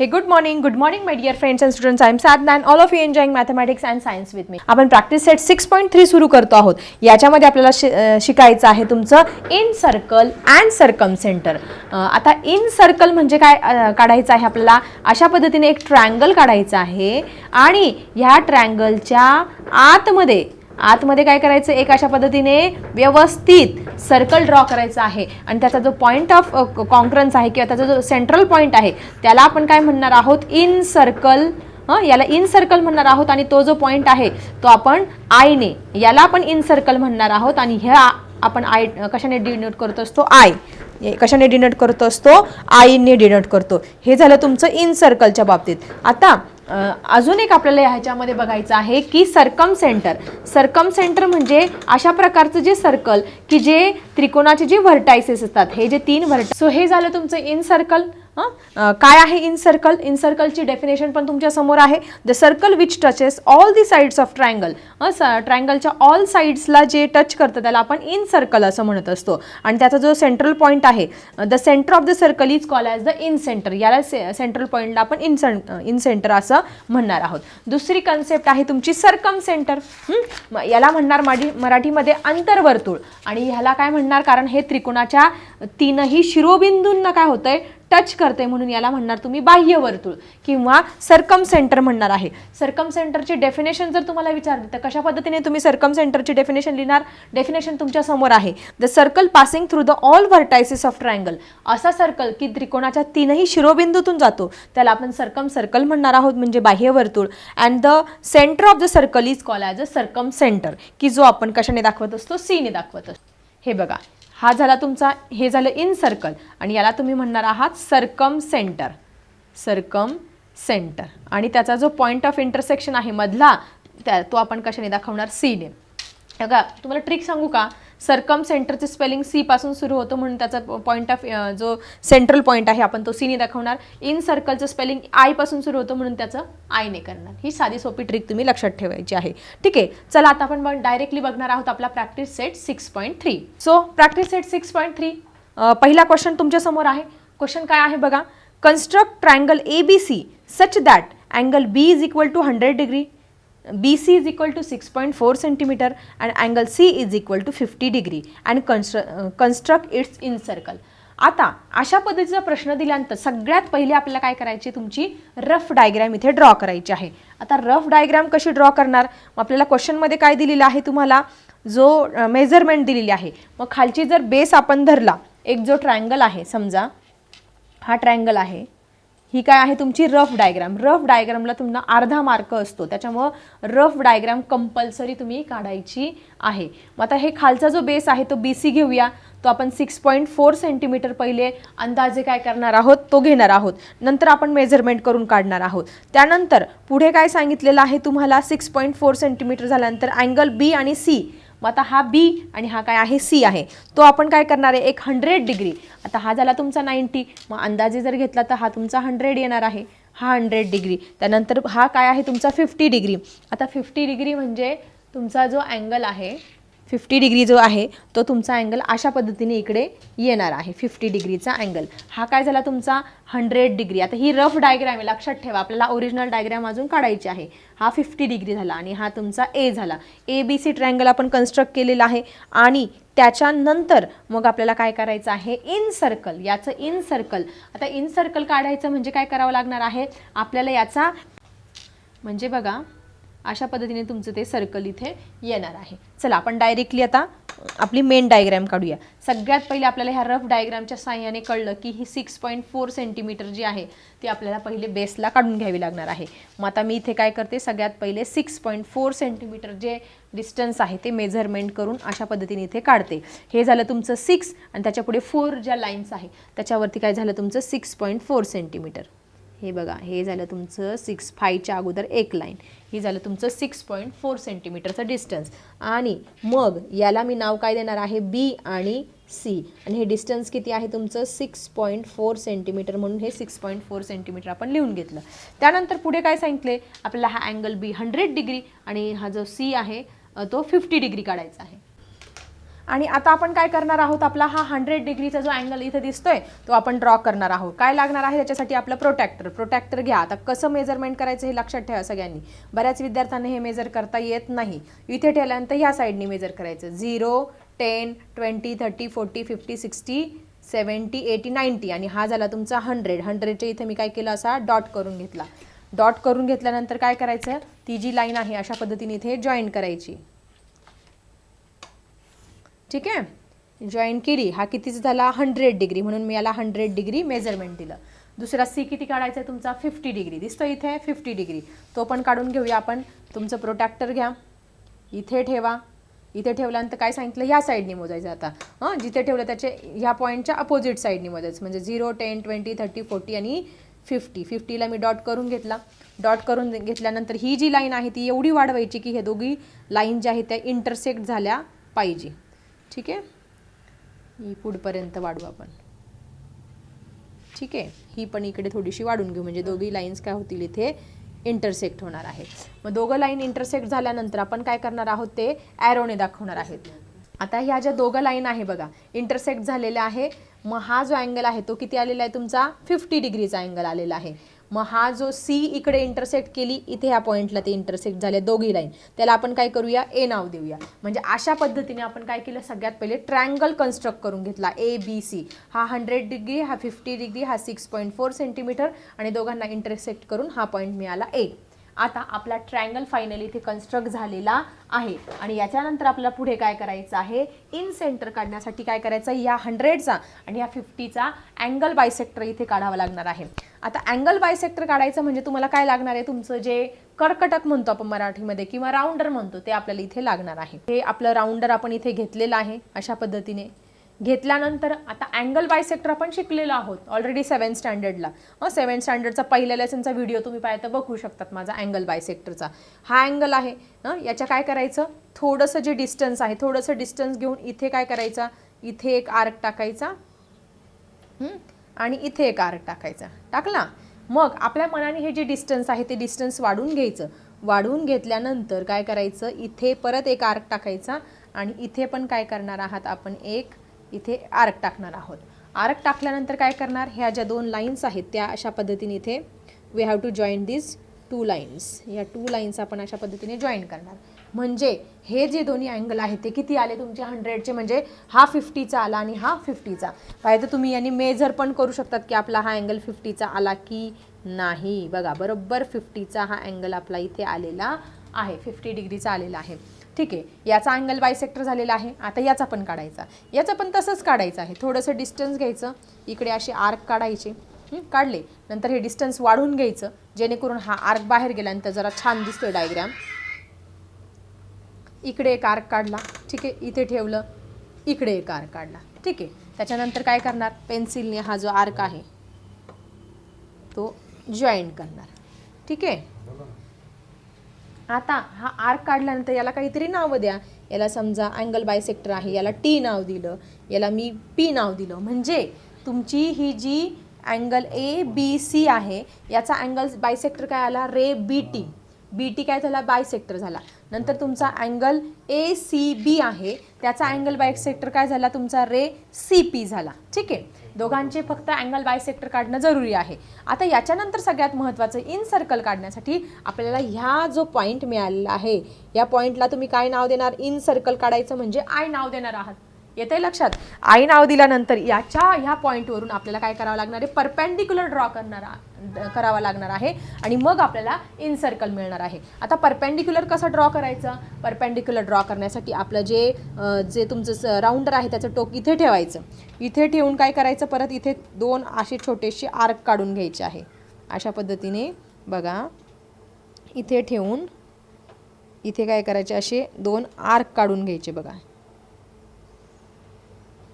Hey good morning good morning my dear friends and students I am Sadna and all of you enjoying mathematics and science with me आपण practice set six point three सुरू करतो आहोत. याच्यामध्ये आपल्याला शि शिकायचं आहे तुमचं incircle and circumcentre आता इन सर्कल म्हणजे काय काढायचं आहे आपल्याला? अशा पद्धतीने एक ट्रँगल काढायचं आहे. आणि ह्या ट्रँगलच्या आतमध्ये आतमध्ये काय करायचं? एक अशा पद्धतीने व्यवस्थित सर्कल ड्रॉ करायचा आहे. आणि त्याचा जो पॉईंट ऑफ कॉन्क्रन्स आहे किंवा त्याचा जो सेंट्रल पॉईंट आहे त्याला आपण काय म्हणणार आहोत? इन सर्कल हं? याला इन सर्कल म्हणणार आहोत आणि तो जो पॉईंट आहे तो आपण आयने याला आपण इन सर्कल म्हणणार आहोत आणि ह्या आपण आय कशाने डिनोट करत असतो? आय कशाने डिनोट करत असतो? आईने डिनोट करतो. हे झालं तुमचं इन सर्कलच्या बाबतीत. आता अजून एक आपल्याला ह्याच्यामध्ये बघायचं आहे की सरकम सेंटर सरकम सेंटर म्हणजे अशा प्रकारचं जे सर्कल की जे त्रिकोणाचे जे व्हर्टायसेस असतात हे जे तीन व्हर्ट सो हे झालं तुमचं इन सर्कल काय आहे इन सर्कल इन सर्कलची डेफिनेशन पण तुमच्यासमोर आहे. The circle which touches all the sides of triangle ट्रायंगलच्या all साईड्सला जे टच करतं त्याला आपण इन सर्कल असं म्हणत असतो. आणि त्याचा जो सेंट्रल पॉईंट आहे the centre of the circle is call as the incentre याला से सेंट्रल पॉईंटला आपण इन इन सेंटर असं म्हणणार आहोत. दुसरी कन्सेप्ट आहे तुमची सरकम सेंटर याला म्हणणार माझी मराठीमध्ये अंतर्वर्तुळ. आणि ह्याला काय म्हणणार? कारण हे त्रिकोणाच्या तीनही शिरोबिंदूंना काय होतंय? टच करते म्हणून याला म्हणणार तुम्ही बाह्य वर्तुळ किंवा सरकम सेंटर म्हणणार आहे. सरकम सेंटरची डेफिनेशन जर तुम्हाला विचारली तर कशा पद्धतीने तुम्ही सरकम सेंटरची डेफिनेशन लिहिणार? डेफिनेशन तुमच्यासमोर आहे. The circle passing through the all vertices of triangle असा सर्कल की त्रिकोणाच्या तीनही शिरोबिंदूतून जातो. त्याला आपण सरकम सर्कल म्हणणार आहोत म्हणजे बाह्य वर्तुळ. And the centre of the circle is call as a circumcentre की जो आपण कशाने दाखवत असतो? सीने दाखवत असतो. हे बघा. हा झाला तुमचा हे झालं इन सर्कल आणि याला तुम्ही म्हणणार आहात सरकम सेंटर सरकम सेंटर आणि त्याचा जो पॉईंट ऑफ इंटरसेक्शन आहे मधला त्या तो आपण कशाने दाखवणार? सीने बघा तुम्हाला ट्रिक सांगू का? सरकम सेंटरचे स्पेलिंग सी पासून सुरू होतं म्हणून त्याचा पॉईंट ऑफ जो सेंट्रल पॉईंट आहे आपण तो सीने दाखवणार. इन सर्कलचं स्पेलिंग आयपासून सुरू होतं म्हणून त्याचं आयने करणार. ही साधी सोपी ट्रिक तुम्ही लक्षात ठेवायची आहे. ठीक आहे? चला आता आपण डायरेक्टली बघणार आहोत आपला practice set six point three so practice set six point three पहिला क्वेश्चन तुमच्यासमोर आहे. क्वेश्चन काय आहे बघा? Construct triangle A B C such that angle B is equal to hundred degree B C is equal to six point four centimetre and angle C is equal to fifty degree and construct construct its incircle आता अशा पद्धतीचा प्रश्न दिल्यानंतर सगळ्यात पहिले आपल्याला काय करायची तुमची रफ डायग्रॅम इथे ड्रॉ करायची आहे. आता रफ डायग्रॅम कशी ड्रॉ करणार? मग आपल्याला क्वेश्चनमध्ये काय दिलेलं आहे तुम्हाला? जो मेजरमेंट दिलेली आहे. मग खालची जर बेस आपण धरला एक जो ट्रायंगल आहे समजा हा ट्रायंगल आहे ही काय आहे तुमची रफ डायग्राम रफ डायग्रामला तुम्हाला अर्धा मार्क असतो. त्याच्यामुळं रफ डायग्राम कंपल्सरी तुम्ही काढायची आहे. मग आता हे खालचा जो बेस आहे तो बी सी घेऊया. तो आपण सिक्स पॉईंट फोर सेंटीमीटर पहिले अंदाजे काय करणार आहोत? तो घेणार आहोत. नंतर आपण मेजरमेंट करून काढणार आहोत. त्यानंतर पुढे काय सांगितलेलं आहे तुम्हाला? सिक्स पॉईंट फोर सेंटीमीटर झाल्यानंतर अँगल बी आणि सी मग आता हा बी आणि हा काय आहे? सी आहे. तो आपण काय करणार आहे? एक हंड्रेड डिग्री आता हा झाला तुमचा नाईंटी मग अंदाजे जर घेतला तर हा तुमचा हंड्रेड येणार आहे. हा हंड्रेड डिग्री त्यानंतर हा काय आहे? तुमचा फिफ्टी डिग्री आता फिफ्टी डिग्री म्हणजे तुमचा जो अँगल आहे फिफ्टी डिग्री जो आहे तो तुमचा अँगल अशा पद्धतीने इकडे येणार आहे. फिफ्टी डिग्रीचा अँगल हा काय झाला तुमचा? Hundred degree. आता ही रफ डायग्रॅम आहे लक्षात ठेवा. आपल्याला ओरिजिनल डायग्रॅम अजून काढायची आहे. हा फिफ्टी डिग्री झाला आणि हा तुमचा ए झाला. ए बी सी ट्रायंगल आपण कन्स्ट्रक्ट केलेला आहे आणि त्याच्यानंतर मग आपल्याला काय करायचं आहे? इन सर्कल याचं इन सर्कल आता इन सर्कल काढायचं म्हणजे काय करावं लागणार आहे? आपल्याला याचा म्हणजे बघा अशा पद्धतीने तुमचं ते सर्कल इथे येणार आहे. चला आपण डायरेक्टली आता आपली मेन डायग्रॅम काढूया. सगळ्यात पहिले आपल्याला ह्या रफ डायग्रॅमच्या साह्याने कळलं की ही सिक्स पॉईंट फोर सेंटीमीटर जी आहे ती आपल्याला पहिले बेसला काढून घ्यावी लागणार आहे. मग आता मी इथे काय करते सगळ्यात पहिले सिक्स पॉईंट फोर सेंटीमीटर जे डिस्टन्स आहे ते मेजरमेंट करून अशा पद्धतीने इथे काढते. हे झालं तुमचं सिक्स आणि त्याच्यापुढे फोर ज्या लाईन्स आहे त्याच्यावरती काय झालं तुमचं सिक्स पॉईंट फोर सेंटीमीटर हे बघा हे झालं तुमचं सिक्स फायच्या अगोदर एक लाईन हे झालं तुमचं सिक्स पॉईंट फोर सेंटीमीटरचं डिस्टन्स आणि मग याला मी नाव काय देणार आहे? बी आणि सी आणि हे डिस्टन्स किती आहे तुमचं? सिक्स पॉईंट फोर सेंटीमीटर म्हणून हे सिक्स पॉईंट फोर सेंटीमीटर आपण लिहून घेतलं. त्यानंतर पुढे काय सांगितले? आपल्याला हा अँगल बी हंड्रेड डिग्री आणि हा जो सी आहे तो फिफ्टी डिग्री काढायचा आहे. आणि आता आपण काय करणार आहोत? आपला हा हंड्रेड डिग्रीचा जो अँगल इथे दिसतोय तो आपण ड्रॉ करणार आहोत. काय लागणार आहे? त्याच्यासाठी आपलं प्रोटॅक्टर प्रोटॅक्टर घ्या. आता कसं मेजरमेंट करायचं हे लक्षात ठेवा सगळ्यांनी. बऱ्याच विद्यार्थ्यांना हे मेजर करता येत नाही. इथे ठेवल्यानंतर ह्या साईडनी मेजर करायचं. Zero ten twenty thirty forty fifty sixty seventy eighty ninety आणि हा झाला तुमचा हंड्रेड हंड्रेडच्या इथे मी काय केलं? असा डॉट करून घेतला. डॉट करून घेतल्यानंतर काय करायचं? ती जी लाईन आहे अशा पद्धतीने इथे जॉईन करायची. ठीक आहे? जॉईन केली हा कितीचा झाला? हंड्रेड डिग्री म्हणून मी याला हंड्रेड डिग्री मेजरमेंट दिलं. दुसरा सी किती काढायचा आहे तुमचा? फिफ्टी डिग्री दिसतो इथे? फिफ्टी डिग्री तो पण काढून घेऊया आपण. तुमचं प्रोटॅक्टर घ्या. इथे ठेवा. इथे ठेवल्यानंतर काय सांगितलं? ह्या साईडनी मोजायचं आता. हां? जिथे ठेवलं त्याचे ह्या पॉईंटच्या अपोजिट साईडनी मोजायचं. म्हणजे zero ten twenty thirty forty आणि फिफ्टी फिफ्टीला मी डॉट करून घेतला. डॉट करून घेतल्यानंतर ही जी लाईन आहे ती एवढी वाढवायची की हे दोघी लाईन ज्या आहेत त्या इंटरसेक्ट झाल्या पाहिजे. ठीक आहे? ही पुढपर्यंत वाढवू आपण. ठीक आहे? ही पण इकडे थोडीशी वाढून घेऊ. म्हणजे दोघी लाईन्स काय होतील इथे? इंटरसेक्ट होणार आहेत. मग दोघं लाईन इंटरसेक्ट झाल्यानंतर आपण काय करणार आहोत ते? ॲरोने दाखवणार आहेत. आता ह्या ज्या दोघं लाईन आहे बघा इंटरसेक्ट झालेल्या आहे. मग हा जो अँगल आहे तो किती आलेला आहे तुमचा? फिफ्टी डिग्रीचा अँगल आलेला आहे. मग हा जो सी इकडे इंटरसेक्ट केली इथे ह्या पॉईंटला ते इंटरसेक्ट झाले दोघी लाईन त्याला आपण काय करूया? ए नाव देऊया. म्हणजे अशा पद्धतीने आपण काय केलं? सगळ्यात पहिले ट्रँगल कन्स्ट्रक्ट करून घेतला. ए बी सी हा हंड्रेड डिग्री हा फिफ्टी डिग्री हा सिक्स पॉईंट फोर सेंटीमीटर आणि दोघांना इंटरसेक्ट करून हा पॉईंट मिळाला ए आता आपला ट्रँगल फायनली इथे कन्स्ट्रक्ट झालेला आहे. आणि याच्यानंतर आपल्याला पुढे काय करायचं आहे? इन सेंटर काढण्यासाठी काय करायचं? या हंड्रेडचा आणि या फिफ्टीचा अँगल बायसेक्टर इथे काढावा लागणार आहे. आता अँगल बायसेक्टर काढायचं म्हणजे तुम्हाला काय लागणार आहे? तुमचं जे कर्कटक म्हणतो आपण मराठीमध्ये किंवा राऊंडर म्हणतो ते आपल्याला इथे लागणार आहे. हे आपलं राऊंडर आपण इथे घेतलेलं आहे अशा पद्धतीने. घेतल्यानंतर आता अँगल बायसेक्टर आपण शिकलेलो आहोत ऑलरेडी सेवन स्टँडर्डला सेवन स्टँडर्डचा पहिल्या लेसनचा व्हिडिओ तुम्ही पाहिजे तर बघू शकतात माझा अँगल बायसेक्टरचा हा अँगल आहे हं, याच्या काय करायचं? थोडंसं जे डिस्टन्स आहे थोडंसं डिस्टन्स घेऊन इथे काय करायचा? इथे एक आर्क टाकायचा. आणि इथे एक आर्क टाकायचा. टाकला? मग आपल्या मनाने हे जे डिस्टन्स आहे ते डिस्टन्स वाढवून घ्यायचं. वाढवून घेतल्यानंतर काय करायचं? इथे परत एक आर्क टाकायचा. आणि इथे पण काय करणार आहात आपण? एक इथे आर्क टाकणार आहोत. आर्क टाकल्यानंतर काय करणार? ह्या ज्या दोन लाईन्स आहेत त्या अशा पद्धतीने इथे we have to join this two lines या टू लाईन्स आपण अशा पद्धतीने जॉईन करणार. म्हणजे हे जे दोन्ही अँगल आहेत ते किती आले? तुमचे हंड्रेडचे म्हणजे हा फिफ्टीचा आला आणि हा फिफ्टीचा पाहिजे तर तुम्ही यांनी मेजर पण करू शकतात की आपला हा अँगल फिफ्टीचा आला की नाही. बघा बरोबर फिफ्टीचा हा अँगल आपला इथे आलेला आहे. फिफ्टी डिग्रीचा आलेला आहे. ठीक आहे याचा अँगल बायसेक्टर झालेला आहे आता याचा पण काढायचा. याचा पण तसंच काढायचं आहे. थोडंसं डिस्टन्स घ्यायचं इकडे असे आर्क काढायचे काढले नंतर हे डिस्टन्स वाढवून घ्यायचं जेणेकरून हा आर्क बाहेर गेल्यानंतर जरा छान दिसतोय डायग्राम इकडे एक आर्क काढला ठीक आहे इथे ठेवलं इकडे एक आर्क काढला ठीक आहे. त्याच्यानंतर काय करणार? पेन्सिलने हा जो आर्क आहे तो जॉईन करणार ठीक आहे. आता हा आर्क काढल्यानंतर याला काहीतरी नावं द्या. याला समजा अँगल बायसेक्टर आहे याला टी नाव दिलं याला मी पी नाव दिलं. म्हणजे तुमची ही जी अँगल ए बी सी आहे याचा अँगल बायसेक्टर काय आला? रे बी टी बी टी काय झाला? बायसेक्टर झाला. नंतर तुमचा अँगल ए सी बी आहे त्याचा अँगल बायसेक्टर काय झाला? तुमचा रे सी पी झाला. ठीक आहे? दोघांचे फक्त अँगल बायसेक्टर काढणं जरुरी आहे. आता याच्यानंतर सगळ्यात महत्त्वाचं इन सर्कल काढण्यासाठी आपल्याला ह्या जो पॉईंट मिळालेला आहे या पॉईंटला तुम्ही काय नाव देणार? इन सर्कल काढायचं म्हणजे आय नाव देणार आहात. येते लक्षात? आई नाव दिल्यानंतर याच्या ह्या पॉईंटवरून आपल्याला काय करावं लागणार आहे? परपेंडिक्युलर ड्रॉ करणार करावा लागणार आहे आणि मग आपल्याला इन सर्कल मिळणार आहे. आता परपेंडिक्युलर कसं ड्रॉ करायचं? परपेंडिक्युलर ड्रॉ करण्यासाठी आपलं जे जे तुमचं राऊंडर आहे त्याचं टोक इथे ठेवायचं. इथे ठेवून काय करायचं परत? इथे दोन असे छोटेसे आर्क काढून घ्यायचे आहे. अशा पद्धतीने बघा. इथे ठेवून इथे काय करायचे असे? दोन आर्क काढून घ्यायचे बघा.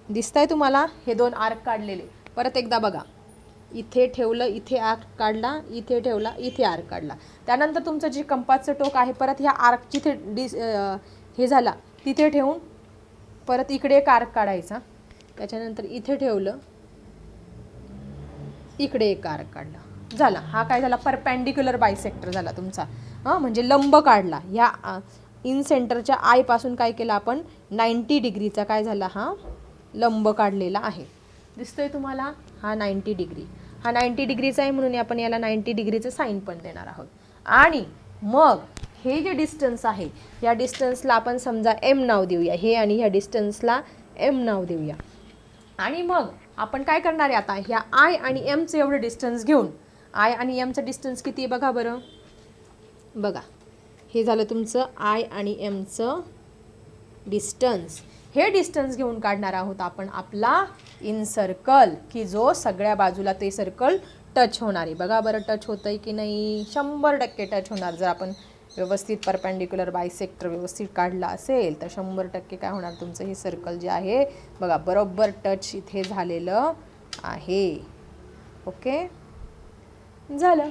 दिसत आहे तुम्हाला? हे दोन आर्क काढलेले. परत एकदा बघा. इथे ठेवलं इथे आर्क काढला इथे ठेवला इथे आर्क काढला. त्यानंतर तुमचं जे कंपासचं टोक आहे परत ह्या आर्क जिथे डिस हे झाला तिथे ठेवून परत इकडे एक आर्क काढायचा. त्याच्यानंतर इथे ठेवलं इकडे एक आर्क काढला. झाला. हा काय झाला? परपॅन्डिक्युलर बायसेक्टर झाला तुमचा. हां म्हणजे लंब काढला. ह्या इन सेंटरच्या आयपासून काय केलं आपण? नाईंटी डिग्रीचा काय झाला हा? लंब काढलेला आहे. दिसतोय तुम्हाला हा नाईंटी डिग्री. हा नाईंटी डिग्रीचा आहे म्हणून आपण याला नाईंटी डिग्रीचं साईन पण देणार आहोत. आणि मग हे जे डिस्टन्स आहे या डिस्टन्सला आपण समजा एम नाव देऊया. हे आणि ह्या डिस्टन्सला एम नाव देऊया. आणि मग आपण काय करणार आहे आता? ह्या आय आणि एमचं एवढं डिस्टन्स घेऊन आय आणि एमचं डिस्टन्स किती आहे बघा बरं? बघा हे झालं तुमचं आय आणि एमचं डिस्टन्स. हे डिस्टन्स घेऊन काढणार आहोत आपण आपला इन सर्कल की जो सगळ्या बाजूला ते सर्कल टच होणार आहे. बघा बरं टच होतं आहे की नाही? शंभर टक्के टच होणार. जर आपण व्यवस्थित परपॅन्डिक्युलर बायसेक्टर व्यवस्थित काढला असेल तर शंभर टक्के काय होणार तुमचं? हे सर्कल जे आहे बघा बरोबर टच इथे झालेलं आहे. ओके? झालं.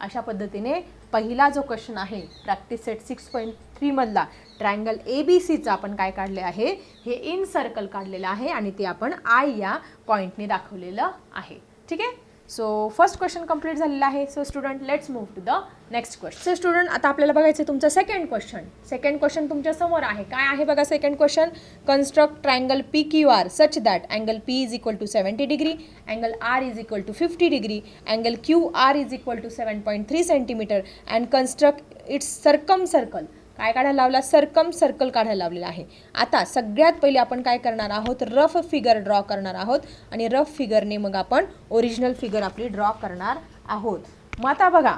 अशा पद्धतीने पहिला जो क्वेश्चन आहे प्रॅक्टिस सेट सिक्स पॉईंट थ्रीमधला ट्रायंगल ए बी सीचं आपण काय काढले आहे? हे इन सर्कल काढलेलं आहे आणि ते आपण आय या पॉईंटने दाखवलेलं आहे. ठीक आहे? सो फर्स्ट क्वेश्चन कंप्लीट झालेला आहे. So student let's move to the next question so student आता आपल्याला बघायचं आहे तुमचं सेकंड क्वेश्चन सेकंड क्वेश्चन तुमच्यासमोर आहे. काय आहे बघा second question construct triangle P Q R such that angle P is equal to seventy degree angle R is equal to fifty degree angle Q R is equal to seven point three centimetre and construct its circumcircle काय काढायला लावला? Circum circle काढायला लावलेला आहे. आता सगळ्यात पहिले आपण काय करणार आहोत? रफ फिगर ड्रॉ करणार आहोत. आणि रफ फिगरने मग आपण ओरिजिनल फिगर आपली ड्रॉ करणार आहोत. मग आता बघा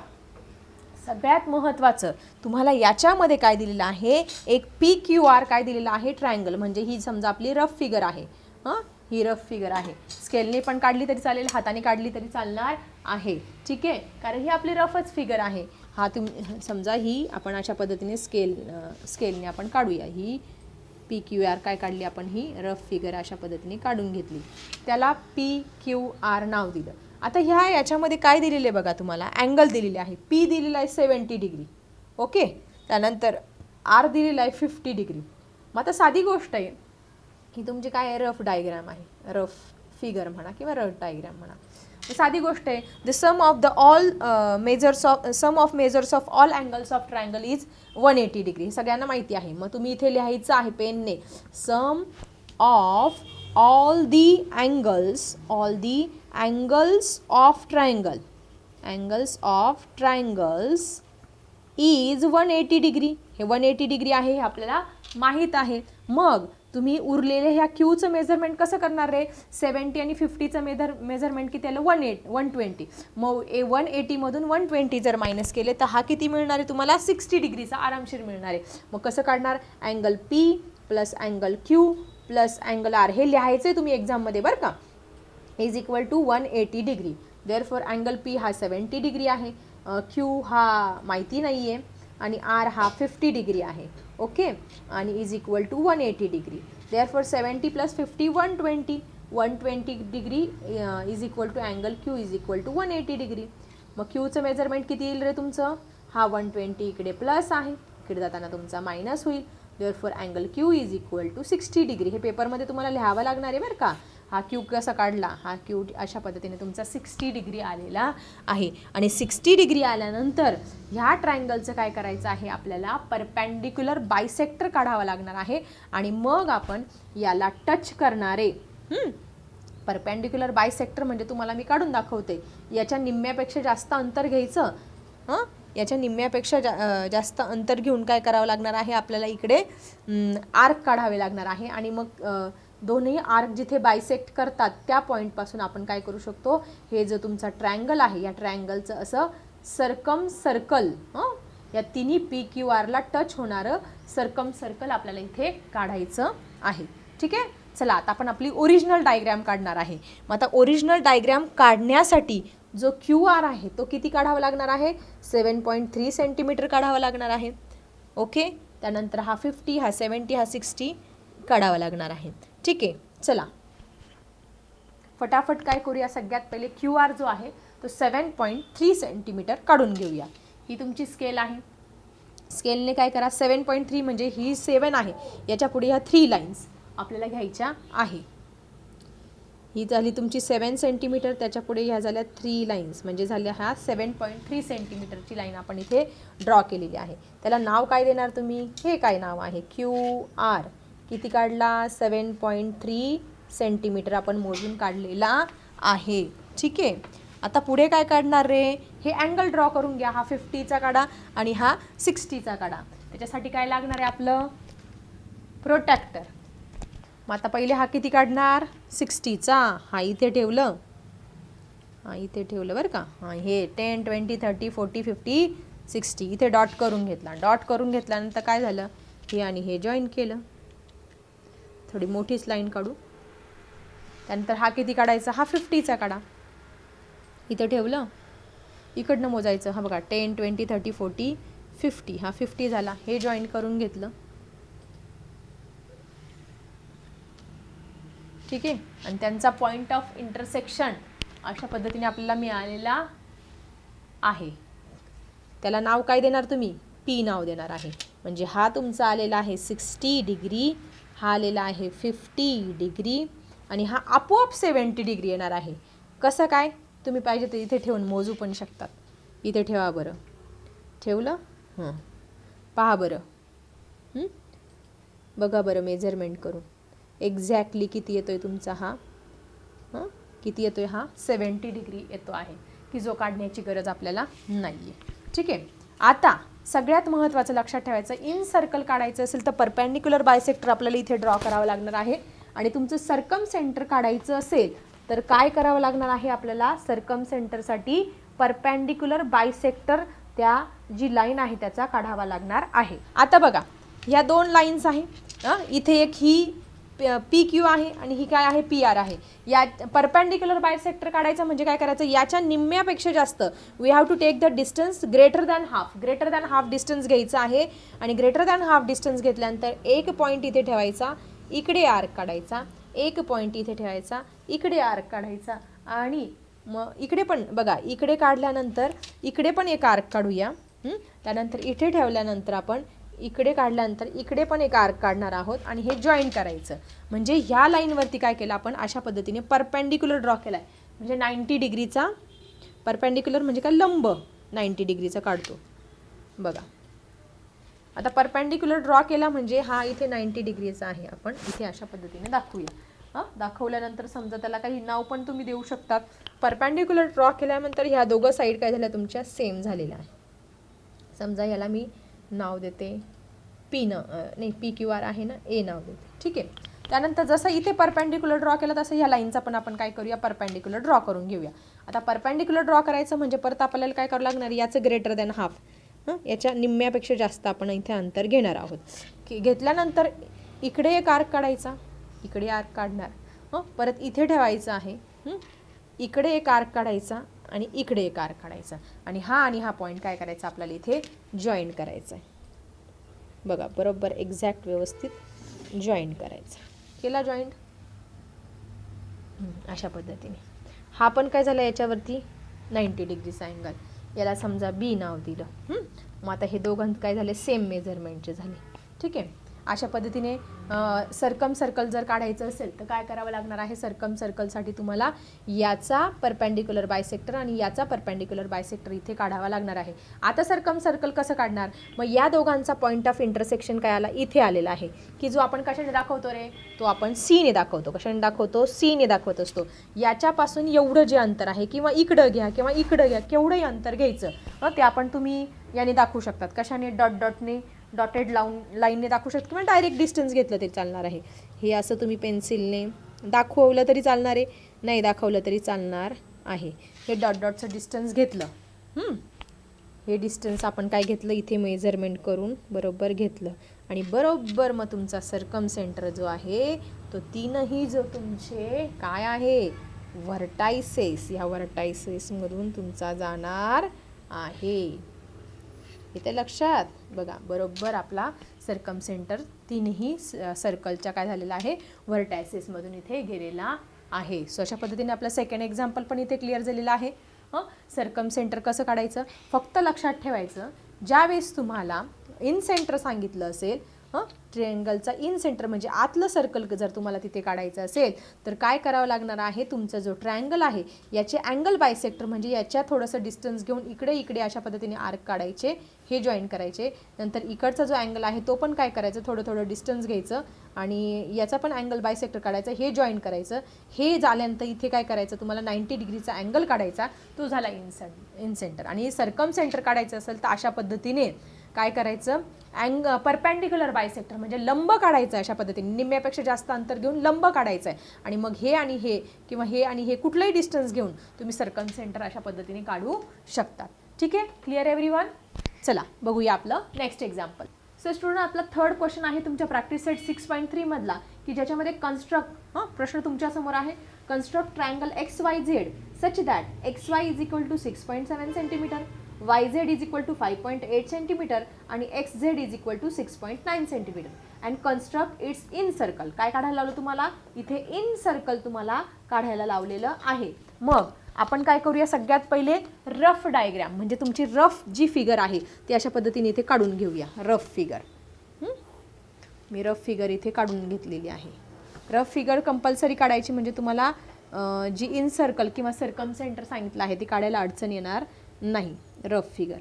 सगळ्यात महत्त्वाचं तुम्हाला याच्यामध्ये काय दिलेलं आहे? एक पी क्यू आर काय दिलेलं आहे? ट्रायंगल म्हणजे ही समजा आपली रफ फिगर आहे. हां? ही रफ फिगर आहे. स्केलने पण काढली तरी चालेल हाताने काढली तरी चालणार आहे. ठीक आहे? कारण ही आपली रफच फिगर आहे. हा तुम समजा ही आपण अशा पद्धतीने स्केल स्केलने आपण काढूया. ही पी क्यू आर काय काढली आपण? ही रफ फिगर अशा पद्धतीने काढून घेतली. त्याला पी क्यू आर नाव दिलं. आता ह्या याच्यामध्ये काय दिलेलं आहे बघा तुम्हाला? अँगल दिलेले आहे. पी दिलेला आहे सेवन्टी डिग्री ओके त्यानंतर आर दिलेला आहे फिफ्टी डिग्री मग आता साधी गोष्ट आहे. ही तुमची काय आहे? रफ डायग्राम आहे. रफ फिगर म्हणा किंवा रफ डायग्राम म्हणा. साधी गोष्ट आहे the sum of the all measures of sum of measures of all angles of triangle is one eighty degree सगळ्यांना माहिती आहे. मग तुम्ही इथे लिहायचं आहे पेनने. Sum of all the angles all the angles of triangle angles of triangles is one eighty degree हे वन एटी डिग्री आहे हे आपल्याला माहीत आहे. मग तुम्ही उरलेले ह्या क्यूचं मेजरमेंट कसं करणार रे? सेवन्टी आणि फिफ्टीचं मेजर मेजरमेंट किती आलं? वन एट वन ट्वेंटी मग ए वन एटीमधून वन ट्वेंटी जर मायनस केले तर हा किती मिळणार आहे तुम्हाला? सिक्स्टी डिग्रीचा आरामशीर मिळणार आहे. मग कसं काढणार? Angle P plus angle Q plus angle R हे लिहायचं आहे तुम्ही एक्झाममध्ये बरं का? Is equal to one eighty degree therefore angle P हा सेवन्टी डिग्री आहे. क्यू हा माहिती नाही आहे आणि आर हा फिफ्टी डिग्री आहे. ओके आणि is equal to one eighty degree therefore seventy plus fifty one twenty one twenty degree is equal to angle Q is equal to one eighty degree मग क्यूचं मेजरमेंट किती येईल रे तुमचं? हा one twenty इकडे plus आहे. इकडे जाताना तुमचा मायनस होईल. Therefore angle Q is equal to sixty degree हे पेपरमध्ये तुम्हाला लिहावं लागणार आहे बरं का? हा क्यू कसा काढला? हा क्यू अशा पद्धतीने तुमचा सिक्स्टी डिग्री आलेला आहे. आणि सिक्स्टी डिग्री आल्यानंतर ह्या ट्रायंगलचं काय करायचं आहे? आपल्याला परपॅन्डिक्युलर बायसेक्टर काढावा लागणार आहे. आणि मग आपण याला टच करणारे परपॅन्डिक्युलर बायसेक्टर म्हणजे तुम्हाला मी काढून दाखवते. याच्या निम्म्यापेक्षा जास्त अंतर घ्यायचं. हां? याच्या निम्म्यापेक्षा जा जास्त अंतर घेऊन काय करावं लागणार आहे? आपल्याला इकडे आर्क काढावे लागणार आहे. आणि मग दोन्ही आर्क जिथे बायसेक्ट करतात त्या पॉईंटपासून आपण काय करू शकतो? हे जो तुमचा ट्रायंगल आहे या ट्रायंगलचं असं सरकम सर्कल हं? या तिन्ही पी क्यू आरला टच होणारं सरकम सर्कल आपल्याला इथे काढायचं आहे. ठीक आहे? चला आता आपण आपली ओरिजिनल डायग्रॅम काढणार आहे. मग आता ओरिजिनल डायग्रॅम काढण्यासाठी जो क्यू आर आहे तो किती काढावा लागणार आहे? सेवन पॉईंट थ्री सेंटीमीटर काढावा लागणार आहे. ओके? त्यानंतर हा फिफ्टी हा सेवन्टी हा सिक्स्टी काढावा लागणार आहे. ठीक आहे चला. फटाफट काय करूया सगळ्यात पहिले क्यू आर जो आहे तो सेवन पॉईंट थ्री सेंटीमीटर काढून घेऊया. ही तुमची स्केल आहे. स्केलने काय करा सेवन पॉईंट थ्री म्हणजे ही सेवन आहे. याच्यापुढे ह्या थ्री लाईन्स आपल्याला घ्यायच्या आहे. ही झाली तुमची सेवन सेंटीमीटर त्याच्या पुढे ह्या झाल्या थ्री लाईन्स म्हणजे झाल्या ह्या सेवन पॉईंट थ्री सेंटीमीटरची लाईन आपण इथे ड्रॉ केलेली आहे. त्याला नाव काय देणार तुम्ही? हे काय नाव आहे? Q R. किती काढला? सेवन पॉईंट थ्री सेंटीमीटर आपण मोजून काढलेला आहे. ठीक आहे? आता पुढे काय काढणार रे? हे अँगल ड्रॉ करून घ्या. हा फिफ्टीचा काढा आणि हा सिक्स्टीचा काढा. त्याच्यासाठी काय लागणार आहे आपलं? प्रोटॅक्टर मग आता पहिले हा किती काढणार? सिक्स्टीचा हा इथे ठेवलं. हा इथे ठेवलं बरं का? हां हे ten twenty thirty forty fifty sixty इथे डॉट करून घेतला. डॉट करून घेतल्यानंतर काय झालं? हे आणि हे जॉईन केलं. थोडी मोठीच लाईन काढू. त्यानंतर हा किती काढायचा? हा फिफ्टीचा काढा. इथं ठेवलं. इकडनं मोजायचं. हा बघा ten twenty thirty forty fifty. हा फिफ्टी झाला. हे जॉईन करून घेतलं. ठीक आहे? आणि त्यांचा पॉईंट ऑफ इंटरसेक्शन अशा पद्धतीने आपल्याला मिळालेला आहे. त्याला नाव काय देणार तुम्ही? पी नाव देणार आहे. म्हणजे हा तुमचा आलेला आहे सिक्स्टी डिग्री हा आलेला आहे फिफ्टी डिग्री आणि हा आपोआप सेवन्टी डिग्री येणार आहे. कसं काय? तुम्ही पाहिजे तर इथे ठेवून मोजू पण शकतात. इथे ठेवा बरं. ठेवलं? हां. पहा बरं. बघा बरं मेजरमेंट करून. एक्झॅक्टली किती येतो आहे तुमचा हा? हां? किती येतो आहे हा? सेवन्टी डिग्री येतो आहे. की जो काढण्याची गरज आपल्याला नाही आहे ठीक आहे? आता सगळ्यात महत्त्वाचं लक्षात ठेवायचं इन सर्कल काढायचं असेल तर परपॅन्डिक्युलर बायसेक्टर आपल्याला इथे ड्रॉ करावं लागणार आहे. आणि तुमचं सर्कम सेंटर काढायचं असेल तर काय करावं लागणार आहे आपल्याला? सर्कम सेंटरसाठी परपॅन्डिक्युलर बायसेक्टर त्या जी लाईन आहे त्याचा काढावा लागणार आहे. आता बघा ह्या दोन लाईन्स आहे इथे एक ही पी क्यू आहे आणि ही काय आहे? पी आर आहे. या परपॅन्डिक्युलर बायसेक्टर काढायचं म्हणजे काय करायचं? याच्या निम्म्यापेक्षा जास्त we have to take the distance greater than half greater than half distance घ्यायचं आहे आणि ग्रेटर दॅन हाफ डिस्टन्स घेतल्यानंतर एक पॉईंट इथे ठेवायचा इकडे आर्क काढायचा एक पॉईंट इथे ठेवायचा इकडे आर्क काढायचा आणि मग इकडे पण बघा इकडे काढल्यानंतर इकडे पण एक आर्क काढूया. त्यानंतर इथे ठेवल्यानंतर आपण इकडे काढल्यानंतर इकडे पण एक आर्क काढणार आहोत आणि हे जॉईन करायचं. म्हणजे ह्या लाईनवरती काय केलं आपण? अशा पद्धतीने परपेंडिक्युलर ड्रॉ केला आहे म्हणजे नाईंटी डिग्रीचा परपेंडिक्युलर म्हणजे काय? लंब नाईंटी डिग्रीचा काढतो. बघा. आता परपेंडिक्युलर ड्रॉ केला म्हणजे हा इथे नाईंटी डिग्रीचा आहे. आपण इथे अशा पद्धतीने दाखवूया. हां? दाखवल्यानंतर समजा त्याला काही नाव पण तुम्ही देऊ शकतात. परपेंडिक्युलर ड्रॉ केल्यानंतर ह्या दोघं साईड काय झाल्या? तुमच्या सेम झालेल्या आहे समजा याला मी नाव देते. पी न नाही पी क्यू आर आहे ना ए नाव देते. ठीक आहे? त्यानंतर जसं इथे परपँडिक्युलर ड्रॉ केलं तसं ह्या लाईनचा पण आपण काय करूया? परपँडिक्युलर ड्रॉ करून घेऊया. आता परपँडिक्युलर ड्रॉ करायचं म्हणजे परत आपल्याला काय करावं लागणार? याचं ग्रेटर दॅन हाफ हं? याच्या निम्म्यापेक्षा जास्त आपण इथे अंतर घेणार आहोत. की घेतल्यानंतर इकडे एक आर्क काढायचा. इकडे आर्क काढणार. हं? परत इथे ठेवायचं आहे. इकडे एक आर्क काढायचा. आणि इकडे एक आर्क काढायचा. आणि हा आणि हा पॉईंट काय करायचा? आपल्याला इथे जॉईन करायचा आहे. बघा बरोबर एक्झॅक्ट व्यवस्थित जॉईन करायचा. केला जॉईंट अशा पद्धतीने. हा पण काय झाला याच्यावरती? नाईंटी डिग्रीचा अँगल याला समजा बी नाव दिलं. मग आता हे दोघं काय झाले? सेम मेजरमेंटचे झाले. ठीक आहे? अशा पद्धतीने सरकम सर्कल जर काढायचं असेल तर काय करावं लागणार आहे? सरकम सर्कलसाठी तुम्हाला याचा परपेंडिक्युलर बायसेक्टर आणि याचा परपेंडिक्युलर बायसेक्टर इथे काढावा लागणार आहे. आता सरकम सर्कल कसं काढणार? मग या दोघांचा पॉईंट ऑफ इंटरसेक्शन काय आला? इथे आलेला आहे. की जो आपण कशाने दाखवतो रे? तो आपण सीने दाखवतो. कशाने दाखवतो? सीने दाखवत असतो. याच्यापासून एवढं जे अंतर आहे किंवा इकडं घ्या किंवा इकडं घ्या केवढंही अंतर घ्यायचं ते आपण तुम्ही याने दाखवू शकतात. कशाने? डॉट डॉटने डॉटेड लावून लाईनने दाखवू शकतो किंवा डायरेक्ट डिस्टन्स घेतलं तरी चालणार आहे. हे असं तुम्ही पेन्सिलने दाखवलं तरी चालणार आहे नाही दाखवलं तरी चालणार आहे. हे डॉट डॉटचं डिस्टन्स घेतलं. हे डिस्टन्स आपण काय घेतलं? इथे मेजरमेंट करून बरोबर घेतलं. आणि बरोबर मग तुमचा सरकम सेंटर जो आहे तो तीनही जो तुमचे काय आहे? व्हर्टायसेस ह्या व्हर्टायसेसमधून तुमचा जाणार आहे. इथे लक्षात. बघा बरोबर आपला सर्कम सेंटर तीनही सर्कलच्या काय झालेला आहे? व्हर्टायसेसमधून इथे गेलेला आहे. सो अशा पद्धतीने आपलं सेकंड एक्झाम्पल पण इथे क्लिअर झालेलं आहे. हं? सर्कम सेंटर कसं काढायचं? फक्त लक्षात ठेवायचं. ज्यावेळेस तुम्हाला इन सेंटर सांगितलं असेल हां? ट्रेंगलचा इन सेंटर म्हणजे आतलं सर्कल जर तुम्हाला तिथे काढायचं असेल तर काय करावं लागणार आहे? तुमचा जो ट्रायंगल आहे याचे अँगल बायसेक्टर म्हणजे याच्या थोडंसं डिस्टन्स घेऊन इकडे इकडे अशा पद्धतीने आर्क काढायचे हे जॉईन करायचे. नंतर इकडचा जो अँगल आहे तो पण काय करायचं? थोडं थोडं डिस्टन्स घ्यायचं आणि याचा पण अँगल बायसेक्टर काढायचं हे जॉईन करायचं. हे झाल्यानंतर इथे काय करायचं? तुम्हाला नाईंटी डिग्रीचा अँगल काढायचा. तो झाला इन इन सेंटर आणि सरकम सेंटर काढायचं असेल तर अशा पद्धतीने काय करायचं? अँग परपॅन्डिक्युलर बायसेक्टर म्हणजे लंब काढायचं अशा पद्धतीने. निम्म्यापेक्षा जास्त अंतर घेऊन लंब काढायचं आहे आणि मग हे आणि हे किंवा हे आणि हे कुठलंही डिस्टन्स घेऊन तुम्ही सर्कन सेंटर अशा पद्धतीने काढू शकतात. ठीक आहे? क्लिअर एव्हरी वन चला बघूया आपलं नेक्स्ट एक्झाम्पल सो स्टुडंट आपला थर्ड क्वेश्चन आहे तुमच्या प्रॅक्टिस सेट सिक्स पॉईंट थ्रीमधला की ज्याच्यामध्ये कन्स्ट्रक्ट हां प्रश्न तुमच्यासमोर आहे. Construct triangle X Y Z such that X Y is equal to six point seven centimetre Y Z is equal to five point eight centimetre आणि X Z is equal to six point nine centimetre and construct its in circle काय काढायला लावलं तुम्हाला? इथे in circle तुम्हाला काढायला लावलेलं आहे. मग आपण काय करूया सगळ्यात पहिले? रफ डायग्रॅम म्हणजे तुमची रफ जी फिगर आहे ती अशा पद्धतीने इथे काढून घेऊया. रफ फिगर मी रफ फिगर इथे काढून घेतलेली आहे. रफ फिगर कंपल्सरी काढायची म्हणजे तुम्हाला जी इन सर्कल किंवा सर्कम सेंटर सांगितलं आहे ती काढायला अडचण येणार नाही. Rough figure.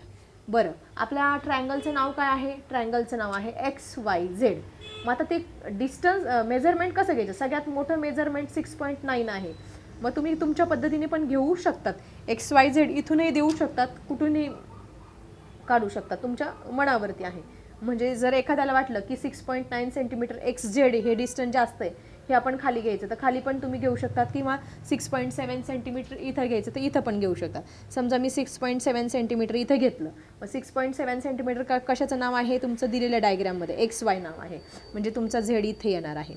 बरं आपल्या ट्रायंगलचं नाव काय आहे? ट्रायंगलचं नाव आहे एक्स वाय झेड मग आता ते डिस्टन्स मेजरमेंट कसं घ्यायचं? सगळ्यात मोठं मेजरमेंट सिक्स पॉईंट नाईन आहे. मग तुम्ही तुमच्या पद्धतीने पण घेऊ शकतात. एक्स वाय झेड इथूनही देऊ शकतात कुठूनही काढू शकतात. तुमच्या मनावरती आहे. म्हणजे जर एखाद्याला वाटलं की six point nine centimetre X Z हे डिस्टन्स जास्त आहे हे आपण खाली घ्यायचं. तर खाली पण तुम्ही घेऊ शकतात किंवा सिक्स पॉईंट सेवन सेंटीमीटर इथं घ्यायचं तर इथं पण घेऊ शकता समजा मी सिक्स पॉईंट सेवन सेंटीमीटर इथं घेतलं. मग सिक्स पॉईंट सेवन सेंटीमीटर क कशाचं नाव आहे? तुमचं दिलेलं डायग्राममध्ये एक्स वाय नाव आहे. म्हणजे तुमचा झेड इथे येणार आहे.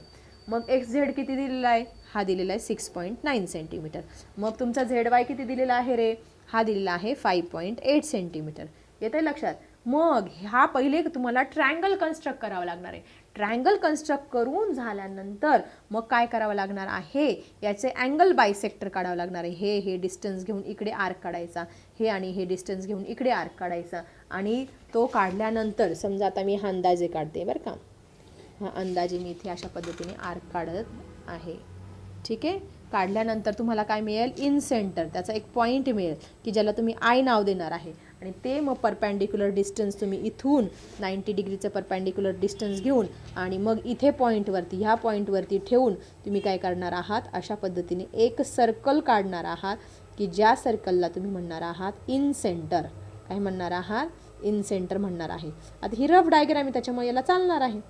मग एक्स झेड किती दिलेला आहे? हा दिलेला आहे सिक्स पॉईंट नाईन सेंटीमीटर मग तुमचा झेड वाय किती दिलेला आहे रे? हा दिलेला आहे फाईव्ह पॉईंट एट सेंटीमीटर येते लक्षात? मग हा पहिले तुम्हाला ट्रायंगल कन्स्ट्रक्ट करावं लागणार आहे. ट्रायंगल कन्स्ट्रक्ट करून झाल्यानंतर मग काय करावं लागणार आहे? याचे अँगल बायसेक्टर काढावं लागणार आहे. हे हे डिस्टन्स घेऊन इकडे आर्क काढायचा. हे आणि हे डिस्टन्स घेऊन इकडे आर्क काढायचा. आणि तो काढल्यानंतर समजा आता मी हा अंदाजे काढते बरं का. हा अंदाजे मी इथे अशा पद्धतीने आर्क काढत आहे. ठीक आहे? काढल्यानंतर तुम्हाला काय मिळेल? In centre. त्याचा एक पॉईंट मिळेल की ज्याला तुम्ही आय नाव देणार आहे. आणि ते मग परपॅन्डिक्युलर डिस्टन्स तुम्ही इथून नाईंटी डिग्रीचं परपॅन्डिक्युलर डिस्टन्स घेऊन आणि मग इथे पॉईंटवरती ह्या पॉईंटवरती ठेवून तुम्ही काय करणार आहात? अशा पद्धतीने एक सर्कल काढणार आहात की ज्या सर्कलला तुम्ही म्हणणार आहात इन सेंटर काय म्हणणार आहात? इन सेंटर म्हणणार आहे. आता ही रफ डायग्राम आहे त्याच्यामुळे याला चालणार आहे.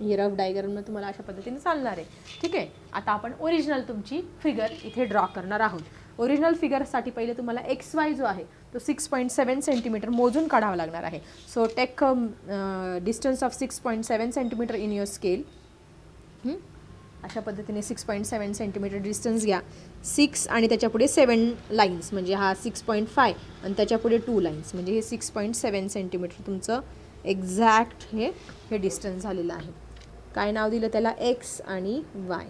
ही? रफ डायग्राम तुम्हाला अशा पद्धतीने चालणार आहे. ठीक आहे? आता आपण ओरिजिनल तुमची फिगर इथे ड्रॉ करणार आहोत. ओरिजिनल फिगरसाठी पहिले तुम्हाला एक्स वाय जो आहे तो सिक्स पॉईंट सेवन सेंटीमीटर मोजून काढावा लागणार आहे. So take distance of six point seven centimetre in your scale अशा पद्धतीने six point seven centimetre distance घ्या. सिक्स आणि त्याच्यापुढे सेवन लाईन्स म्हणजे हा सिक्स पॉईंट फाय आणि त्याच्यापुढे टू लाईन्स म्हणजे हे सिक्स पॉईंट सेवन सेंटीमीटर तुमचं एक्झॅक्ट हे हे डिस्टन्स झालेलं आहे. काय नाव दिलं त्याला? एक्स आणि वाय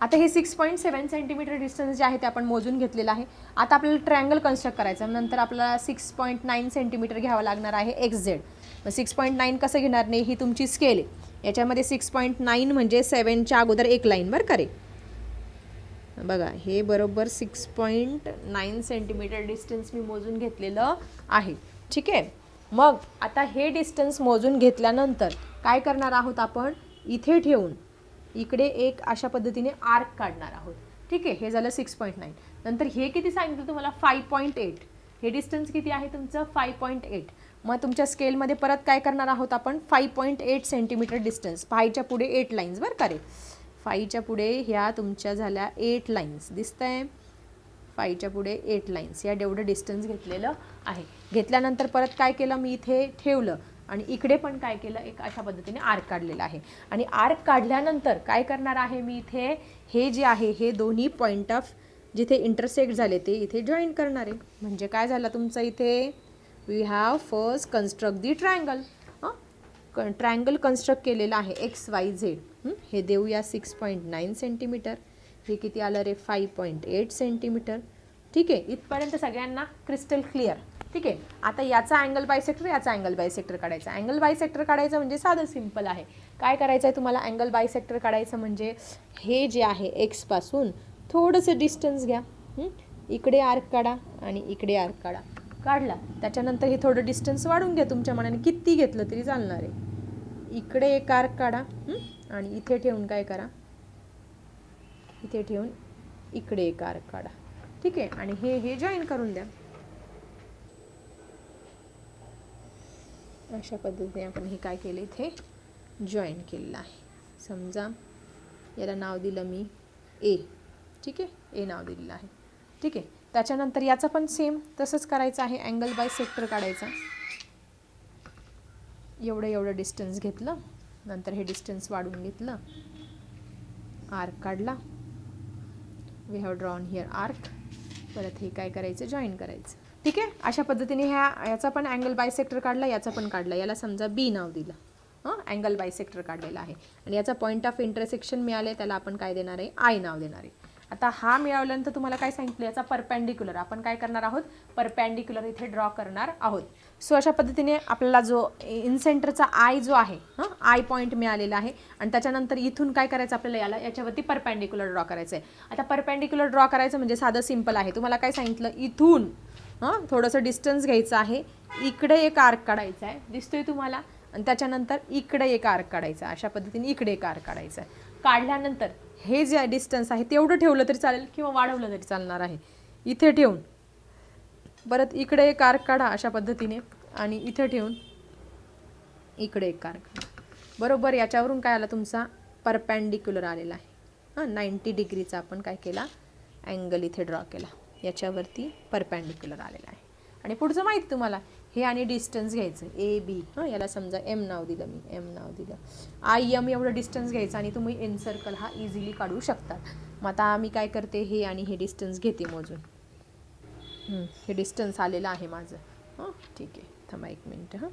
आता हे six point seven centimetre distance जे आहे ते आपण मोजून घेतलेलं आहे. आता आपल्याला ट्रायंगल कन्स्ट्रक्ट करायचं नंतर आपल्याला सिक्स पॉईंट नाईन सेंटीमीटर घ्यावं लागणार आहे एक्स झेड मग सिक्स पॉईंट नाईन कसं घेणार नाही? ही तुमची स्केल आहे. याच्यामध्ये सिक्स पॉईंट नाईन म्हणजे सेवनच्या अगोदर एक लाईन बरं करे बघा हे बरोबर six point nine centimetre distance मी मोजून घेतलेलं आहे. ठीक आहे? मग आता हे डिस्टन्स मोजून घेतल्यानंतर काय करणार आहोत आपण? इथे ठेवून इकडे एक अशा पद्धतीने आर्क काढणार आहोत. ठीक आहे हे झालं सिक्स पॉईंट नाईन नंतर हे किती सांगितलं तुम्हाला? फाईव्ह पॉईंट एट हे डिस्टन्स किती आहे तुमचं? फाईव्ह पॉईंट एट मग तुमच्या स्केलमध्ये परत काय करणार आहोत आपण? Five point eight centimetre distance फाईव्हच्या पुढे एट लाईन्स बरं का रे? फाईव्हच्या पुढे ह्या तुमच्या झाल्या एट लाईन्स दिसत आहे फाईव्हच्या पुढे एट लाईन्स या एवढं डिस्टन्स घेतलेलं आहे. घेतल्यानंतर परत काय केलं? मी इथे ठेवलं. आणि इकडे पण काय केलं एक अशा पद्धतीने आर्क काढलेला आहे. आणि आर्क काढल्यानंतर काय करणार आहे मी इथे? हे जे आहे हे दोन्ही पॉईंट ऑफ जिथे इंटरसेक्ट झाले ते इथे जॉईन करणार आहे. म्हणजे काय झालं तुमचं इथे? We have first construct the triangle हां? ट्रायंगल कन्स्ट्रक्ट केलेलं आहे एक्स वाय झेड हे? देऊया सिक्स पॉईंट नाईन सेंटीमीटर हे किती आलं रे? फाईव्ह पॉईंट एट सेंटीमीटर ठीक आहे? इथपर्यंत सगळ्यांना क्रिस्टल क्लिअर ठीक आहे? आता याचा अँगल बायसेक्टर याचा अँगल बायसेक्टर काढायचा. अँगल बायसेक्टर काढायचं म्हणजे साधं सिंपल आहे. काय करायचं आहे तुम्हाला? अँगल बायसेक्टर काढायचं म्हणजे हे जे आहे एक्सपासून थोडंसं डिस्टन्स घ्या. इकडे आर्क काढा आणि इकडे आर्क काढा. काढला. त्याच्यानंतर हे थोडं डिस्टन्स वाढून घ्या तुमच्या मनाने. किती घेतलं तरी चालणार आहे. इकडे एक आर्क काढा. आणि इथे ठेवून काय करा? इथे ठेवून इकडे एक आर्क काढा. ठीक आहे? आणि हे हे जॉईन करून द्या. अशा पद्धतीने आपण हे काय केलं? इथे जॉईन केलेलं आहे. समजा याला नाव दिलं मी ए ठीक आहे? ए नाव दिलेलं आहे. ठीक आहे? त्याच्यानंतर याचा पण सेम तसंच करायचं आहे. अँगल बाय सेक्टर काढायचा. एवढं एवढं डिस्टन्स घेतलं. नंतर हे डिस्टन्स वाढून घेतलं. आर्क काढला. We have drawn here arc परत हे काय करायचं? जॉईन करायचं. ठीक आहे? अशा पद्धतीने ह्या याचा पण अँगल बायसेक्टर काढला याचा पण काढला. याला समजा बी नाव दिलं. हां? अँगल बायसेक्टर काढलेला आहे. आणि याचा पॉईंट ऑफ इंटरसेक्शन मिळाले त्याला आपण काय देणार आहे? आय नाव देणार आहे. आता हा मिळवल्यानंतर तुम्हाला काय सांगितलं? याचा परपॅन्डिक्युलर आपण काय करणार आहोत? परपॅन्डिक्युलर इथे ड्रॉ करणार आहोत. सो अशा पद्धतीने आपल्याला जो इन सेंटरचा आय जो आहे हां? आय पॉईंट मिळालेला आहे. आणि त्याच्यानंतर इथून काय करायचं आपल्याला याला? याच्यावरती परपॅन्डिक्युलर ड्रॉ करायचं आहे आता परपॅन्डिक्युलर ड्रॉ करायचं म्हणजे साधं सिंपल आहे. तुम्हाला काय सांगितलं? इथून हां थोडंसं डिस्टन्स घ्यायचं आहे. इकडे एक आर्क काढायचा आहे. दिसतोय तुम्हाला? आणि त्याच्यानंतर इकडे एक आर्क काढायचा अशा पद्धतीने इकडे एक आर्क काढायचा आहे. काढल्यानंतर हे जे डिस्टन्स आहे तेवढं ठेवलं तरी चालेल किंवा वाढवलं तरी चालणार आहे. इथे ठेवून. परत इकडे एक आर्क काढा अशा पद्धतीने आणि इथे ठेवून इकडे एक आर्क काढा. बरोबर याच्यावरून काय आला तुमचा? परपॅन्डिक्युलर आलेला आहे. हां नाईंटी डिग्रीचा आपण काय केला? अँगल इथे ड्रॉ केला. याच्यावरती परपॅन्डिक्युलर आलेला आहे. आणि पुढचं माहिती तुम्हाला हे आणि डिस्टन्स घ्यायचं ए बी हां याला समजा एम नाव दिलं मी एम नाव दिलं. आय एम एवढं डिस्टन्स घ्यायचं आणि तुम्ही एन सर्कल हा इझिली काढू शकतात. मग आता मी काय करते हे आणि हे डिस्टन्स घेते मोजून. हे डिस्टन्स आलेलं आहे माझं. हां ठीक आहे. थांबा एक मिनटं हां.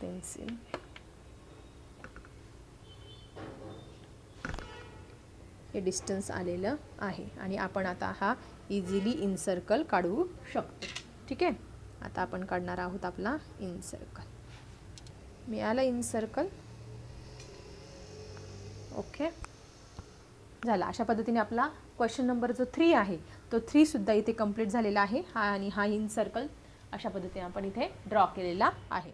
पेन्सिल हे डिस्टन्स आलेलं आहे. आणि आपण आता हा इझिली इन सर्कल काढू शकतो. ठीक आहे? आता आपण काढणार आहोत आपला इन सर्कल मिळालं इन सर्कल ओके झाला. अशा पद्धतीने आपला क्वेश्चन नंबर जो थ्री आहे तो थ्रीसुद्धा इथे कंप्लीट झालेला आहे. हा आणि हा इन सर्कल अशा पद्धतीने आपण इथे ड्रॉ केलेला आहे.